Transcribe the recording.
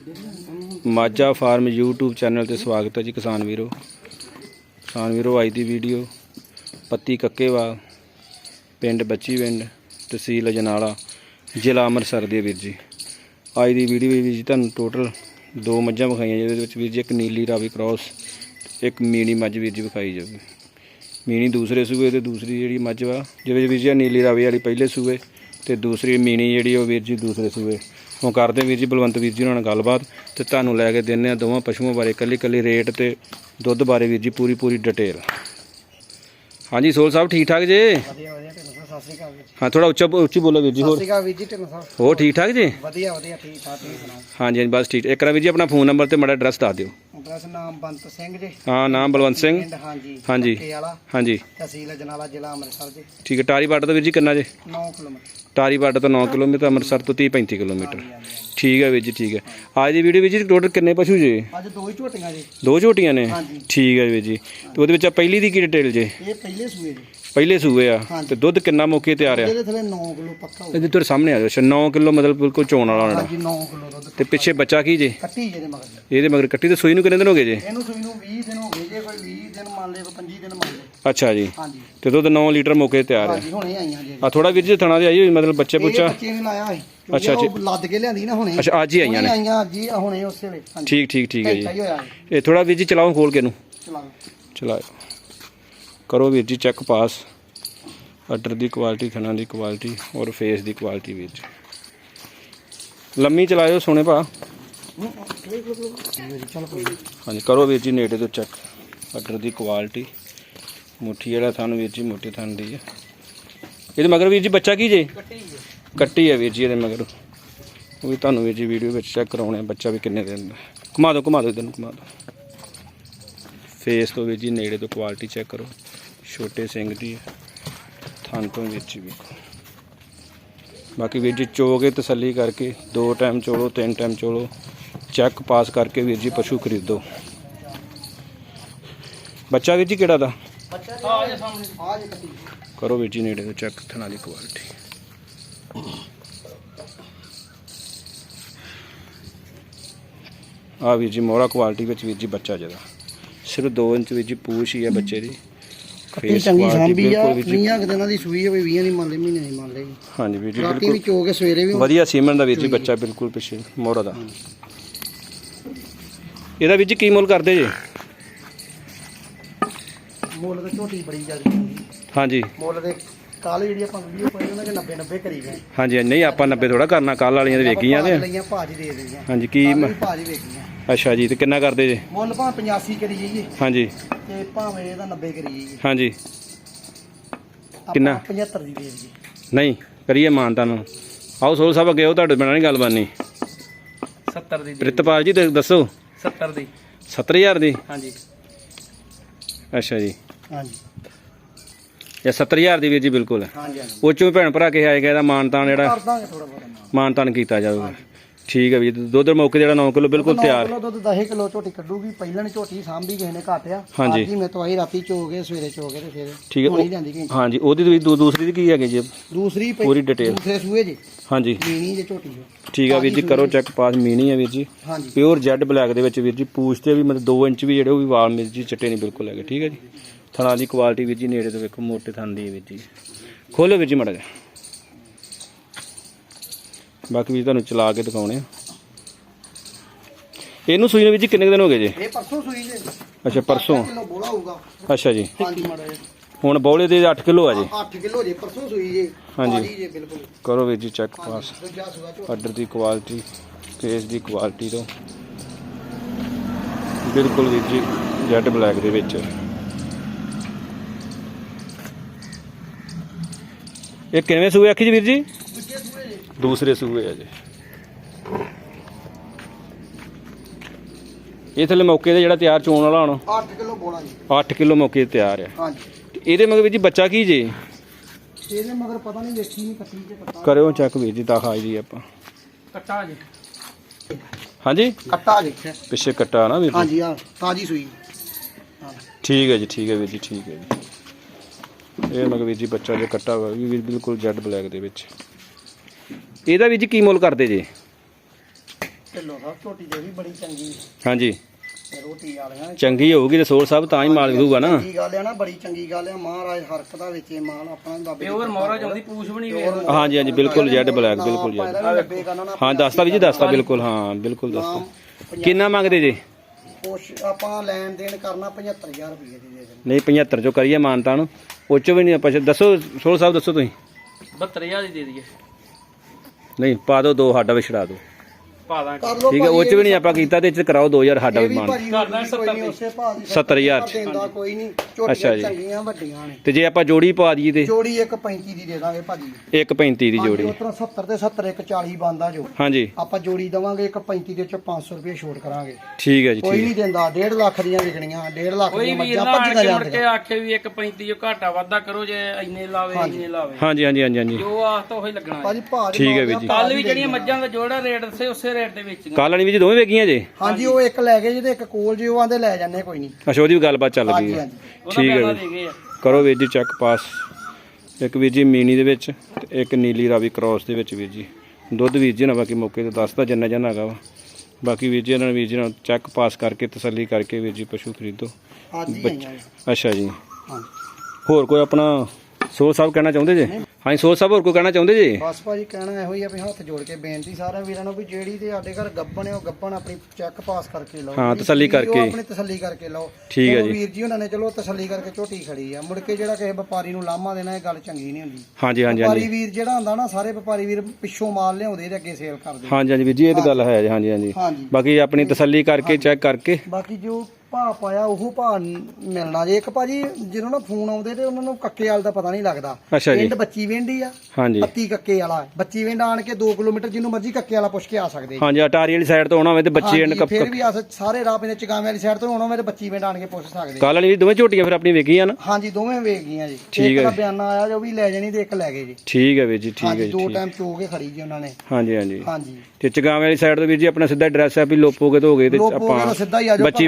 Majha farm YouTube channel ਤੇ ਸਵਾਗਤ ਹੈ ਜੀ ਕਿਸਾਨ ਵੀਰੋ। ਕਿਸਾਨ ਵੀਰੋ, ਅੱਜ ਦੀ ਵੀਡੀਓ ਪੱਤੀ ਕੱਕੇਵਾ, ਪਿੰਡ ਬੱਚੀ ਪਿੰਡ, ਤਹਿਸੀਲ ਅਜਨਾਲਾ, ਜ਼ਿਲ੍ਹਾ ਅੰਮ੍ਰਿਤਸਰ ਦੇ ਵੀਰ ਜੀ। ਅੱਜ ਦੀ ਵੀਡੀਓ ਵਿੱਚ ਜੀ ਤੁਹਾਨੂੰ ਟੋਟਲ ਦੋ ਮੱਝਾਂ ਵਿਖਾਈਆਂ ਜਿਹਦੇ ਵਿੱਚ ਵੀਰ ਜੀ ਇੱਕ ਨੀਲੀ ਰਾਵੀ ਕ੍ਰਾਸ ਇੱਕ ਮੀਣੀ ਮੱਝ ਵੀਰ ਜੀ ਵਿਖਾਈ ਜਾਊਗੀ। ਮੀਣੀ ਦੂਸਰੇ ਸੂਏ ਤੇ ਦੂਸਰੀ ਜਿਹੜੀ ਮੱਝ ਵਾ, ਜਿਹਦੇ ਵਿੱਚ ਵੀਰ ਜੀ ਆਹ ਨੀਲੀ ਰਾਵੀ ਵਾਲੀ ਪਹਿਲੇ ਸੂਏ ਤੇ ਦੂਸਰੀ ਮੀਣੀ ਜਿਹੜੀ ਉਹ ਵੀਰ ਜੀ ਦੂਸਰੇ ਸੂਏ। ਹੁਣ ਕਰਦੇ ਵੀਰ ਜੀ ਬਲਵੰਤ ਵੀਰ ਜੀ ਉਹਨਾਂ ਨਾਲ ਗੱਲਬਾਤ ਤੇ ਤੁਹਾਨੂੰ ਲੈ ਕੇ ਦਿੰਨੇ ਆ ਦੋਵਾਂ ਪਸ਼ੂਆਂ ਬਾਰੇ ਇਕੱਲੀ ਇਕੱਲੀ ਰੇਟ ਤੇ ਦੁੱਧ ਬਾਰੇ ਵੀਰ ਜੀ ਪੂਰੀ ਪੂਰੀ ਡਿਟੇਲ। ਹਾਂਜੀ ਸੋਲ ਸਾਹਿਬ ਠੀਕ ਠਾਕ ਜੀ ਵਧੀਆ ਵਧੀਆ ਸਤਿ ਸ਼੍ਰੀ ਅਕਾਲ ਹਾਂ ਥੋੜਾ ਉੱਚਾ ਉੱਚੀ ਬੋਲੋ ਵੀਰ ਜੀ ਸਤਿ ਹੋਰ ਸ਼੍ਰੀ ਅਕਾਲ ਵੀਰ ਜੀ ਢਿੱਲੋਂ ਸਾਹਿਬ। ਹੋਰ ਠੀਕ ਠਾਕ ਜੀ? ਵਧੀਆ ਵਧੀਆ ਠੀਕ ਠਾਕ ਤੁਸੀਂ ਸੁਣਾਓ? ਹਾਂਜੀ ਹਾਂਜੀ ਬਸ ਠੀਕ। ਇੱਕ ਵਾਰ ਵੀਰ ਜੀ ਆਪਣਾ ਫੋਨ ਨੰਬਰ ਤੇ ਮਾੜਾ ਐਡਰੈਸ ਦੱਸ ਦਿਓ। ਐਡਰੈਸ ਨਾਮ ਬੰਤ ਸਿੰਘ ਜੀ। ਹਾਂ ਨਾਮ ਬਲਵੰਤ ਸਿੰਘ। ਪਿੰਡ ਹਾਂਜੀ ਹਾਂਜੀ। ਪੱਕੇ ਵਾਲਾ। ਹਾਂਜੀ। ਤਹਿਸੀਲ ਜਨਾਲਾ ਜ਼ਿਲ੍ਹਾ ਅੰਮ੍ਰਿਤਸਰ ਜੀ। ਠੀਕ ਹੈ ਟਾਰੀ ਬਾਰਡਰ ਤੋਂ ਵੀਰ ਜੀ ਕਿੰਨਾ ਜੇ? 9 ਕਿਲੋਮੀਟਰ। ਟਾਰੀ ਬਾਰਡਰ ਤੋਂ 9 ਕਿਲੋਮੀਟਰ ਅੰਮ੍ਰਿਤਸਰ ਤੋਂ 30 35 ਕਿਲੋਮੀਟਰ। ਹਾਂਜੀ, ਹਾਂਜੀ। ਠੀਕ ਹੈ ਵੀਰ ਜੀ ਠੀਕ ਹੈ। ਅੱਜ ਦੀ ਵੀਡੀਓ ਵਿੱਚ ਜੀ ਟੋਟਲ ਕਿੰਨੇ ਪਸ਼ੂ ਜੀ? ਅੱਜ ਦੋ ਹੀ ਝੋਟੀਆਂ ਜੀ। ਦੋ ਝੋਟੀਆਂ ਨੇ? ਹਾਂਜੀ। ਠੀਕ ਹੈ ਵੀਰ ਜੀ। ਤੇ ਉਹਦੇ ਵਿੱਚ ਆਹ ਪਹਿਲੀ ਦੀ ਕੀ ਡਿਟੇਲ ਜੇ? ਇਹ ਪਹਿਲੇ ਸੂਏ ਜੀ। ਪਹਿਲੇ ਸੂਏ ਆ ਹਾਂਜੀ। ਤੇ ਦੁੱਧ ਕਿੰਨਾ ਮੌਕੇ ਤੇ ਆ ਰਿਹਾ? ਇਹਦੇ ਥੱਲੇ 9 ਕਿਲੋ ਪੱਕਾ ਹੋਊ ਇਹਦੇ ਤੁਹਾਡੇ ਸਾਹਮਣੇ ਆ ਜਾਓ ਅੱਛਾ 9 ਕਿਲੋ ਮਤਲਬ ਬਿਲਕੁਲ ਚੋਣ ਵਾਲਾ ਹੋਣਾ। ਹਾਂਜੀ 9 ਕਿਲੋ ਦੁੱਧ ਤੇ ਪਿੱਛੇ ਬੱਚਾ ਕੀ ਜੇ? ਕੱਟੀ ਜਿਹਦੇ ਮਗਰ। ਇਹਦੇ ਮਗਰ ਕੱਟੀ ਤੇ ਸੂਈ ਨੂੰ ਕਿੰਨੇ ਦਿਨ ਹੋ ਗਏ ਜੇ? ਇਹਨੂੰ ਸੂਈ ਨੂੰ 20 ਦਿਨ ਹੋ ਗਏ ਜੇ ਕੋਈ 20 ਦਿਨ ਮੰਨ ਲਏ ਕੋਈ 25 ਦਿਨ ਮੰਨ ਲਏ। ਅੱਛਾ ਜੀ। ਹਾਂਜੀ। ਤੇ ਦੁੱਧ 9 ਲੀਟਰ ਮੌਕੇ ਤੇ ਤਿਆਰ ਹੈ ਹਾਂਜੀ ਹੁਣੇ ਆਈਆਂ ਜੀ। ਆ ਥੋੜਾ ਵੀਰ ਜੀ ਥਣਾ ਦੇ ਆਈ ਹੋਈ ਮਤਲਬ ਬੱਚੇ ਇਹ ਪੁੱਛਾ ਬੱਚੇ ਨੇ ਲਾਇਆ ਸੀ। ਅੱਛਾ, ਅੱਛਾ। ਉਹ ਲੱਦ ਕੇ ਲਿਆਂਦੀ ਨਾ ਹੁਣੇ। ਅੱਛਾ, ਅੱਜ ਹੀ ਆਈਆਂ ਨੇ। ਹੁਣੇ ਆਈਆਂ ਅੱਜ ਹੀ ਹੁਣੇ ਉਸੇ ਵੇਲੇ। ਹਾਂਜੀ। ਠੀਕ ਠੀਕ ਠੀਕ ਹੈ ਜੀ। ਘੰਟਾ ਹੀ ਹੋਇਆ ਜੀ ਇਹ ਥੋੜਾ ਵੀਰ ਜੀ ਚਲਾਓ ਖੋਲ ਕੇ ਨੂੰ ਚਲਾ ਚਲਾਓ। ਕਰੋ ਵੀਰ ਜੀ ਚੈੱਕ ਪਾਸ ਆਰਡਰ ਦੀ ਕੁਆਲਿਟੀ ਥਣਾ ਦੀ ਕੁਆਲਿਟੀ ਔਰ ਫੇਸ ਦੀ ਕੁਆਲਿਟੀ ਵੀਰ ਜੀ। ਲੰਮੀ ਚਲਾਇਓ, ਸੋਹਣੇ ਭਾ। ਚਲ ਹਾਂਜੀ, ਕਰੋ ਵੀਰ ਜੀ, ਨੇੜੇ ਤੋਂ ਚੈੱਕ ਆਰਡਰ ਦੀ ਕੁਆਲਿਟੀ ਮੁੱਠੀ ਜਿਹੜਾ ਤੁਹਾਨੂੰ ਵੀਰ ਜੀ ਮੋਟੀ ਥਣ ਦੀ ਹੈ ਇਹਦੇ ਮਗਰ ਵੀਰ ਜੀ, ਬੱਚਾ ਕੀ ਜੇ? ਕੱਟੀ ਹੈ ਵੀਰ ਜੀ, ਇਹਦੇ ਮਗਰ। ਉਹ ਵੀ ਤੁਹਾਨੂੰ ਵੀਰ ਜੀ ਵੀਡੀਓ ਵਿੱਚ ਚੈੱਕ ਕਰਾਉਣੇ ਆ, ਬੱਚਾ ਵੀ ਕਿੰਨੇ ਦਿਨ ਦਾ। ਘੁਮਾ ਦਿਓ ਘੁਮਾ ਦਿਓ, ਇਹਨੂੰ ਘੁਮਾ ਦਿਓ। ਫੇਸ ਤੋਂ ਵੀਰ ਜੀ, ਨੇੜੇ ਤੋਂ ਕੁਆਲਿਟੀ ਚੈੱਕ ਕਰੋ। ਛੋਟੇ ਸਿੰਘ ਦੀ ਹੈ ਥਣ ਤੋਂ ਵੀਰ ਵੇਖੋ ਬਾਕੀ ਵੀਰ ਜੀ ਚੋ ਕੇ ਤਸੱਲੀ ਕਰਕੇ, ਦੋ ਟਾਈਮ ਚੋਲੋ, ਤਿੰਨ ਟਾਈਮ ਚੋਲੋ ਚੈੱਕ ਪਾਸ ਕਰਕੇ ਵੀਰ ਜੀ ਪਸ਼ੂ ਖਰੀਦੋ। ਬੱਚਾ ਵੀਰ ਜੀ ਕਿਹੜਾ ਦਾ? ਕਰੋ ਵੀਰ ਜੀ ਨੇੜੇ ਤੋਂ ਚੈੱਕ ਥਣਾ ਦੀ ਕੁਆਲਿਟੀ ਆ ਵੀਰ ਜੀ ਮੋਹਰਾ ਕੁਆਲਿਟੀ ਵਿੱਚ ਵੀਰ ਜੀ ਬੱਚਾ ਜਿਹੜਾ। ਸਿਰਫ 2 ਇੰਚ ਵੀਰ ਜੀ ਪੂਛ ਹੀ ਹੈ ਬੱਚੇ ਦੀ। ਕੱਟੀ ਚੰਗੀ ਸਾਂਭੀ ਆ ਜੀ। 20 ਦਿਨਾਂ ਦੀ ਸੂਈ ਹੈ ਕੋਈ 20 ਨਹੀਂ ਮੰਨ ਲੈ ਮਹੀਨੇ ਨਹੀਂ ਮੰਨ ਲੈ ਹਾਂਜੀ ਵੀਰ ਜੀ ਰਾਤੀ ਵੀ ਬਿਲਕੁਲ। ਚੋ ਕੇ ਸਵੇਰੇ ਵੀ ਵਧੀਆ ਸੀਮਨ ਦਾ ਵੀਰ ਜੀ ਬੱਚਾ ਬਿਲਕੁਲ ਪਿੱਛੇ ਮੋਹਰਾ ਦਾ। ਇਹਦਾ ਵੀਰ ਜੀ ਕੀ ਮੁੱਲ ਕਰਦੇ ਜੇ? ਮੁੱਲ ਤੇ ਝੋਟੀ ਬੜੀ ਜਾਂਦੀ ਹਾਂਜੀ। ਮੁੱਲ ਦੇ ਕੱਲ ਜਿਹੜੀ ਆਪਾਂ ਵੀਡੀਓ ਪਾਈ ਉਹਨਾਂ ਦੇ 90 90 ਕਰੀ ਗਏ। ਹਾਂਜੀ ਨਹੀਂ ਆਪਾਂ 90 ਥੋੜਾ ਕਰਨਾ ਕੱਲ ਵਾਲੀਆਂ ਤੇ ਵੇਖੀਆਂ ਤੇ। ਲਈਆਂ ਭਾਜੀ ਦੇ ਦੇਈਆਂ ਹਾਂਜੀ ਕੀ ਭਾਜੀ ਵੇਖੀਆਂ ਅੱਛਾ ਜੀ ਤੇ ਕਿੰਨਾ ਕਰਦੇ ਜੇ? ਮੁੱਲ ਭਾਵੇਂ 85 ਕਰੀ ਜਾਈਏ। ਹਾਂਜੀ। ਤੇ ਭਾਵੇਂ ਇਹਦਾ 90 ਕਰੀ ਜਾਈਏ। ਹਾਂਜੀ। ਕਿੰਨਾ? 75 ਦੀ ਦੇ ਦਈਏ। ਨਹੀਂ ਕਰੀਏ ਮਾਨਤਾ ਨੂੰ ਆਓ ਸੋਲ ਸਾਹਿਬ ਅੱਗੇ ਆਓ ਤੁਹਾਡੇ ਬਿਨਾਂ ਨਹੀਂ ਗੱਲ ਬਣਨੀ 70 ਦੀ ਪ੍ਰਿਤਪਾਲ ਜੀ ਤੇ ਦੱਸੋ। 70 ਦੀ। 70000 ਦੀ? ਹਾਂਜੀ। ਅੱਛਾ ਜੀ। ਹਾਂਜੀ। ਇਹ 70000 ਦੀ ਵੀਰ ਜੀ ਬਿਲਕੁਲ। ਹਾਂਜੀ ਹਾਂਜੀ। ਉਹ ਚੋਂ ਭੈਣ ਭਰਾ ਕੇ ਆਏਗਾ ਇਹਦਾ ਮਾਨਤਾਨ ਜਿਹੜਾ ਕਰ ਦਾਂਗੇ ਥੋੜਾ ਬਹੁਤਾ ਨਾਲ ਮਾਨਤਾਨ ਕੀਤਾ ਜਾਊਗਾ। ਠੀਕ ਹੈ ਵੀਰ ਦੁੱਧ ਮੌਕੇ ਜਿਹੜਾ 9 ਕਿਲੋ ਬਿਲਕੁਲ ਤਿਆਰ। ਕਿਲੋ ਦੁੱਧ 10 ਕਿਲੋ ਝੋਟੀ ਕੱਢੂਗੀ ਪਹਿਲਾਂ ਨੇ ਝੋਟੀ ਸਾਂਭੀ ਕਿਸੇ ਨੇ ਘਾਟਿਆ। ਹਾਂਜੀ। ਅੱਜ ਹੀ ਮੈਂ ਤੋਂ ਆਈ ਰਾਤੀ ਚੋ ਕੇ ਸਵੇਰੇ ਚੋ ਕੇ ਤੇ ਫਿਰ ਠੀਕ ਹੈ ਹੁਣੀ ਜਾਂਦੀ ਘੰਟੀ। ਹਾਂਜੀ ਉਹਦੀ ਵੀ ਦੂ- ਦੂਸਰੀ ਦੀ ਕੀ ਹੈਗੀ ਜੀ? ਦੂਸਰੀ ਪਈ- ਪੂਰੀ detail। ਦੂਸਰੇ ਸੂਏ ਜੀ। ਹਾਂਜੀ। ਮੀਣੀ ਜੇ ਝੋਟੀ ਜੋ ਠੀਕ ਆ ਵੀਰ ਜੀ ਕਰੋ ਚੈੱਕ ਪਾਸ ਮੀਣੀ ਹੈ ਵੀਰ ਜੀ। ਹਾਂਜੀ। ਪਿਓਰ ਜੈਡ ਬਲੈਕ ਦੇ ਵਿੱਚ ਵੀਰ ਜੀ ਪੂਛ ਤੇ ਵੀ ਮਤਲਬ 2 ਇੰਚ ਵੀ ਜਿਹੜੇ ਉਹ ਵੀ ਵਾਲ ਵੀਰ ਜੀ ਚਿੱਟੇ ਨਹੀਂ ਬਿਲਕੁਲ ਹੈਗੇ ਠੀਕ ਹੈ ਜੀ। ਥਣਾ ਦੀ ਕੁਆਲਿਟੀ ਵੀਰ ਜੀ ਨੇੜੇ ਤੋਂ ਵੇਖੋ ਮੋਟੇ ਥਣ ਦੀ ਹੈ ਵੀਰ ਜੀ। ਖੋਲੋ ਵੀਰ ਜੀ ਮੜਾ ਜਾ ਬਾਕੀ ਵੀ ਤੁਹਾਨੂੰ ਚਲਾ ਕੇ ਦਿਖਾਉਣੇ ਆ। ਇਹਨੂੰ ਸੂਈ ਨੂੰ ਵੀਰ ਜੀ ਕਿੰਨੇ ਕੁ ਦਿਨ ਹੋ ਗਏ ਜੀ? ਇਹ ਪਰਸੋਂ ਸੂਈ ਜੇ ਅੱਛਾ ਪਰਸੋਂ। ਕਿਲੋ ਬੋਲਾ ਹੋਊਗਾ। ਅੱਛਾ ਜੀ। ਹਾਂਜੀ ਮਾੜਾ ਹੁਣ ਬੌਲੇ ਦੇ 8 ਕਿਲੋ ਆ ਜੀ? 8 ਕਿਲੋ ਜੇ ਪਰਸੋਂ ਸੂਈ ਜੇ। ਹਾਂਜੀ। ਤਾਜ਼ੀ ਜੇ ਬਿਲਕੁਲ। ਕਰੋ ਵੀਰ ਜੀ ਚੈੱਕ ਪਾਸ। ਦੂਜਾ ਸੂਆ ਝੋਟੀ ਆਰਡਰ ਦੀ ਕੁਆਲਿਟੀ ਫੇਸ ਦੀ ਕੁਆਲਿਟੀ ਤੋਂ। ਬਿਲਕੁਲ ਵੀਰ ਜੀ ਜੈਡ ਬਲੈਕ ਦੇ ਵਿੱਚ। ਇਹ ਕਿਵੇਂ ਸੂਏ ਆਖੀ ਜੀ ਵੀਰ ਜੇ? ਦੂਸਰੇ ਸੂਏ ਆ ਜੀ। ਇਹ ਥੱਲੇ ਮੌਕੇ ਤੇ ਜਿਹੜਾ ਤਿਆਰ ਚੋਣ ਵਾਲਾ ਹੁਣ। 8 ਕਿਲੋ ਬੋਲਾ ਜੀ। 8 ਕਿਲੋ ਮੌਕੇ ਤੇ ਤਿਆਰ ਆ। ਹਾਂਜੀ। ਤੇ ਇਹਦੇ ਮਗਰ ਵੀਰ ਜੀ ਬੱਚਾ ਕੀ ਜੀ? ਇਹਦੇ ਮਗਰ ਪਤਾ ਨਹੀਂ ਵੇਖੀ ਨਹੀਂ ਕੱਟੀ ਤੇ ਕੱਟਾ ਕਰਿਓ ਚੈੱਕ ਵੀਰ ਜੀ ਦਿਖਾਈ ਜੀ ਆਪਾਂ। ਕੱਟਾ ਜੀ। ਹਾਂਜੀ? ਕੱਟਾ ਜੀ। ਪਿੱਛੇ ਕੱਟਾ ਨਾ ਵੀਰ ਜੀ। ਹਾਂਜੀ ਆ ਤਾਜ਼ੀ ਸੂਈ। ਠੀਕ ਹੈ ਜੀ ਠੀਕ ਹੈ ਵੀਰ ਜੀ ਠੀਕ ਹੈ ਜੀ। ਇਹ ਮਗਰ ਵੀਰ ਜੀ ਬੱਚਾ ਜੇ ਕੱਟਾ ਹੋਇਆ ਵੀ ਵੀਰ ਬਿਲਕੁਲ ਜੈਡ ਬਲੈਕ ਦੇ ਵਿੱਚ। ਇਹਦਾ ਜੀ ਕੀ ਮੁੱਲ ਕਰਦੇ ਜੀ? ਢਿੱਲੋਂ ਸਾਹਿਬ ਝੋਟੀ ਦੇ ਵੀ ਬੜੀ ਚੰਗੀ। ਹਾਂਜੀ। ਤੇ ਰੋਟੀ ਵਾਲੀਆਂ ਚੰਗੀ ਹੋਊਗੀ ਤੇ ਸੋਲ ਸਾਹਿਬ ਤਾਂ ਹੀ ਮਾਲ ਵਿਕੂਗਾ ਨਾ। ਚੰਗੀ ਗੱਲ ਆ ਨਾ ਬੜੀ ਚੰਗੀ ਗੱਲ ਆ। ਮਹਾਰਾਜ ਹਰਕ ਦਾ ਵਿੱਚ ਇਹ ਮਾਲ ਆਪਣਾ ਬਾਬੇ ਪਿਓਰ ਮਹਾਰਾਜ ਆਉਂਦੀ ਪੂਛ ਵੀ ਨਹੀਂ ਵੇਖ ਹਾਂਜੀ ਹਾਂਜੀ ਬਿਲਕੁਲ ਜੈਡ ਬਲੈਕ ਬਿਲਕੁਲ ਜੈਡ। ਹਾਂ ਦੱਸਤਾ ਵੀ ਜੀ ਦੱਸਤਾ ਬਿਲਕੁਲ ਹਾਂ ਬਿਲਕੁਲ ਦੱਸਤਾ। ਕਿੰਨਾ ਮੰਗਦੇ ਜੀ? ਕੁਛ ਆਪਾਂ ਲੈਣ ਦੇਣ ਕਰਨਾ 75000 ਰੁਪਏ ਦੀ ਨਹੀਂ 75 ਚੋਂ ਕਰੀਏ ਮਾਨਤਾ ਨੂੰ ਉਹ 'ਚੋਂ ਵੀ ਨਹੀਂ ਆਪਾਂ ਦੱਸੋ ਸੋਲ ਸਾਹਿਬ ਦੱਸੋ ਤੁਸੀਂ। 72000 ਦੀ ਦੇ ਦਈਏ। ਨਹੀਂ ਪਾ ਦਿਓ ਦੋ ਸਾਡਾ ਵੀ ਛੜਾ ਦਿਓ। ਪਾ ਦਾਂਗੇ। ਕਰ ਲਓ ਠੀਕ ਹੈ ਉਹ 'ਚ ਵੀ ਨਹੀਂ ਆਪਾਂ ਕੀਤਾ ਤੇ ਇਹ 'ਚ ਕਰਾਓ 2000 ਸਾਡਾ ਵੀ ਮਾਨ। ਕਰਨਾ ਕੋਈ ਨਹੀਂ ਉਸੇ ਭਾਅ ਦੀ 70000 ਚ। ਦਿੰਦਾ ਕੋਈ ਨਹੀਂ ਅੱਛਾ ਝੋਟੀਆਂ ਜੀ। ਚੰਗੀਆਂ ਵੱਡੀਆਂ ਨੇ। ਤੇ ਜੇ ਆਪਾਂ ਜੋੜੀ ਪਾ ਦਈਏ ਤੇ? ਜੋੜੀ ਇੱਕ 35 ਦੀ ਦੇ ਦਾਂਗੇ ਭਾਜੀ 1.35 ਦੀ ਜੋੜੀ। ਉਤਰਾ 70 ਤੇ 70 ਇੱਕ 40 ਬੰਦਾ ਜੋ। ਹਾਂਜੀ। ਆਪਾਂ ਜੋੜੀ ਦਵਾਂਗੇ ਇੱਕ 35 ਦੇ ਚ 500 ਰੁਪਏ ਛੋਟ ਕਰਾਂਗੇ। ਠੀਕ ਹੈ ਜੀ ਕੋਈ ਠੀਕ ਨਹੀਂ ਦਿੰਦਾ 1.5 ਲੱਖ ਦੀਆਂ ਵਿਕਣੀਆਂ 1.5 ਲੱਖ ਕੋਈ ਦੀਆਂ ਵੀ ਮੱਝਾਂ ਨਾ ਆਣ ਭੱਜੀਆਂ ਕੇ ਮੁੜ ਕੇ ਜਾਂਦੀਆਂ ਆਖੇ ਵੀ 1.35 ਜੋ ਘਾਟਾ ਵਾਧਾ ਕਰੋ ਜੇ ਇੰਨੇ ਲਾਵੇ ਇੰਨੇ ਲਾਵੇ। ਹਾਂਜੀ ਹਾਂਜੀ ਹਾਂਜੀ ਹਾਂਜੀ। ਜੋ ਆਖ ਤਾਂ ਉਹੀ ਲੱਗਣਾ ਭਾਜੀ ਭਾਅ ਦੇ ਠੀਕ ਹੈ ਵੀਰ ਜੀ। ਕੱਲ ਵੀ ਜਿਹੜੀਆਂ ਮੱਝਾਂ ਦਾ ਜੋੜਾ ਰੇਟ ਦੱਸੇ ਉਸੇ ਰੇਟ ਤੇ ਵੇਚੀਆਂ ਕੱਲ ਵਾਲੀ ਵੀ ਜੀ ਦੋਵੇਂ ਵੇਗੀਆਂ ਜੇ? ਹਾਂਜੀ ਉਹ ਇੱਕ ਲੈ ਗਏ ਜੀ ਤੇ ਇੱਕ ਕੋਲ ਜੀ ਉਹ ਆਂਦੇ ਲੈ ਜਾਂਦੇ ਕੋਈ ਨਹੀਂ। ਅੱਛਾ ਉਹਦੀ ਵੀ ਗੱਲਬਾਤ ਚੱਲ ਹਾਂਜੀ ਹੈ। ਹਾਂਜੀ। ਠੀਕ ਹੈ ਪੈਸਾ ਵੀਰ। ਦੇ ਗਏ ਆ। ਕਰੋ ਵੀਰ ਜੀ ਚੱਕ ਪਾਸ ਇੱਕ ਵੀਰ ਜੀ ਮੀਨੀ ਦੇ ਵਿੱਚ ਤੇ ਇੱਕ ਨੀਲੀ ਰਾਵੀ ਕ੍ਰਾਸ ਦੇ ਵਿੱਚ ਵੀਰ ਜੀ। ਦੁੱਧ ਵੀਰ ਜੀ ਨਾਲ ਬਾਕੀ ਮੌਕੇ ਤੇ ਦੱਸਦਾ ਜਿੰਨਾ ਜਿੰਨਾ ਹੈਗਾ ਵਾ। ਬਾਕੀ ਵੀਰ ਜੀ ਨਾਲ ਵੀਰ ਜੀ ਨਾਲ ਚੱਕ ਪਾਸ ਕਰਕੇ ਤਸੱਲੀ ਕਰਕੇ ਵੀਰ ਜੀ ਪਸ਼ੂ ਖਰੀਦੋ। ਅੱਜ ਹੀ ਆਈਆਂ ਜੀ। ਅੱਛਾ ਜੀ। ਹਾਂਜੀ। ਹੋਰ ਕੋਈ ਆਪਣਾ ਸੋਚ ਸਾਹਿਬ ਕਹਿਣਾ ਚਾਹੁੰਦੇ ਜੇ? ਹਾਂਜੀ ਸੋਚ ਸਾਹਿਬ ਹੋਰ ਕੋਈ ਕਹਿਣਾ ਚਾਹੁੰਦੇ ਜੇ? ਬਸ ਭਾਜੀ ਕਹਿਣਾ ਇਹੋ ਹੀ ਆ ਵੀ ਹੱਥ ਜੋੜ ਕੇ ਬੇਨਤੀ ਸਾਰਿਆਂ ਵੀਰਾਂ ਨੂੰ ਵੀ ਜਿਹੜੀ ਤੇ ਸਾਡੇ ਘਰ ਗੱਬਣ ਹੈ ਉਹ ਗੱਬਣ ਆਪਣੀ ਚੈੱਕ ਪਾਸ ਕਰਕੇ ਲਓ। ਹਾਂ, ਤਸੱਲੀ ਉਹ ਕਰਕੇ। ਆਪਣੀ ਤਸੱਲੀ ਕਰਕੇ ਲਓ। ਠੀਕ ਹੈ ਜੀ। ਵੀਰ ਜੀ ਉਹਨਾਂ ਨੇ ਚਲੋ ਤਸੱਲੀ ਕਰਕੇ ਝੋਟੀ ਖੜੀ ਆ। ਮੁੜ ਕੇ ਜਿਹੜਾ ਕਿਸੇ ਵਪਾਰੀ ਨੂੰ ਲਾਮਾ ਦੇਣਾ ਇਹ ਗੱਲ ਚੰਗੀ ਨਹੀਂ ਹੁੰਦੀ। ਹਾਂਜੀ ਹਾਂਜੀ ਵਪਾਰੀ ਹਾਂਜੀ। ਵੀਰ ਜਿਹੜਾ ਹੁੰਦਾ ਨਾ ਸਾਰੇ ਵਪਾਰੀ ਵੀਰ ਪਿੱਛੋਂ ਮਾਲ ਲਿਆਉਂਦੇ ਤੇ ਅੱਗੇ ਸੇਲ ਕਰਦੇ। ਹਾਂਜੀ ਹਾਂਜੀ ਵੀਰ ਜੀ ਇਹ ਤਾਂ ਗੱਲ ਹੈ ਜੀ ਹਾਂਜੀ ਹਾਂਜੀ। ਹਾਂਜੀ। ਬਾਕੀ ਆਪਣੀ ਤਸੱਲੀ ਕਰਕੇ ਚੈੱਕ ਕਰਕੇ। ਬਾਕੀ ਜੋ ਭਾਅ ਪਾਇਆ ਉਹ ਭਾਅ ਮਿਲਣਾ ਜੇ। ਇੱਕ ਭਾਜੀ ਜਦੋਂ ਨਾ ਫੋਨ ਆਉਂਦੇ ਤੇ ਉਹਨਾਂ ਨੂੰ ਕੱਕੇ ਵਾਲ ਦਾ ਪਤਾ ਨਹੀਂ ਲੱਗਦਾ। ਅੱਛਾ ਜੀ। ਪਿੰਡ ਬੱਚੀ ਵਿੰਡੀ ਆ ਹਾਂਜੀ। ਪੱਤੀ ਕੱਕੇ ਵਾਲਾ। ਬੱਚੀ ਵਿੰਡ ਆਣ ਕੇ 2 ਕਿਲੋਮੀਟਰ ਜਿਹਨੂੰ ਮਰਜ਼ੀ ਕੱਕੇ ਵਾਲਾ ਪੁੱਛ ਕੇ ਆ ਸਕਦੇ। ਹਾਂਜੀ ਅਟਾਰੀ ਵਾਲੀ ਸਾਈਡ ਤੋਂ ਆਉਣਾ ਹੋਵੇ ਤੇ ਬੱਚੇ ਐਂਡ ਹਾਂਜੀ, ਫਿਰ ਵੀ ਅਸ ਸਾਰੇ ਰਾਹ ਪੈਂਦੇ ਚਗਾਵੇਂ ਵਾਲੀ ਸਾਈਡ ਤੋਂ ਆਉਣਾ ਮੇਰੇ ਬੱਚੀ ਵਿੰਡ ਆਣ ਕੇ ਪੁੱਛ ਸਕਦੇ। ਕੱਲ ਵਾਲੀ ਦੋਵੇਂ ਝੋਟੀਆਂ ਫਿਰ ਆਪਣੀ ਵੇਖੀਆਂ ਨਾ? ਹਾਂਜੀ ਦੋਵੇਂ ਵੇਖ ਗਈਆਂ ਜੀ। ਠੀਕ ਇੱਕ ਹੈ ਦਾ ਜੀ। ਬਿਆਨਾ ਆਇਆ ਜੋ ਵੀ ਲੈ ਜਾਣੀ ਤੇ ਇੱਕ ਲੈ ਗਏ ਜੀ। ਠੀਕ ਹੈ ਵੀਰ ਜੀ ਠੀਕ ਹੈ ਹਾਂਜੀ ਜੀ ਦੋ ਠੀਕ। ਟਾਈਮ ਚੋ ਕੇ ਖੜੀ ਜੀ ਉਹਨਾਂ ਨੇ। ਹਾਂਜੀ ਹਾਂਜੀ। ਹਾਂਜੀ। ਤੇ ਚਗਾਵੇਂ ਵਾਲੀ ਸਾਈਡ ਤੋਂ ਵੀਰ ਜੀ ਆਪਣਾ ਸਿੱਧਾ ਐਡਰੈਸ ਹੈ ਵੀ ਲੋਪੋਗੇ ਤੋਂ ਹੋ ਗਏ ਤੇ ਲੋਪੋਗੇ ਤੋਂ ਆਪਾਂ ਸਿੱਧਾ ਹੀ ਆ ਜਾਓ ਬੱਚੀ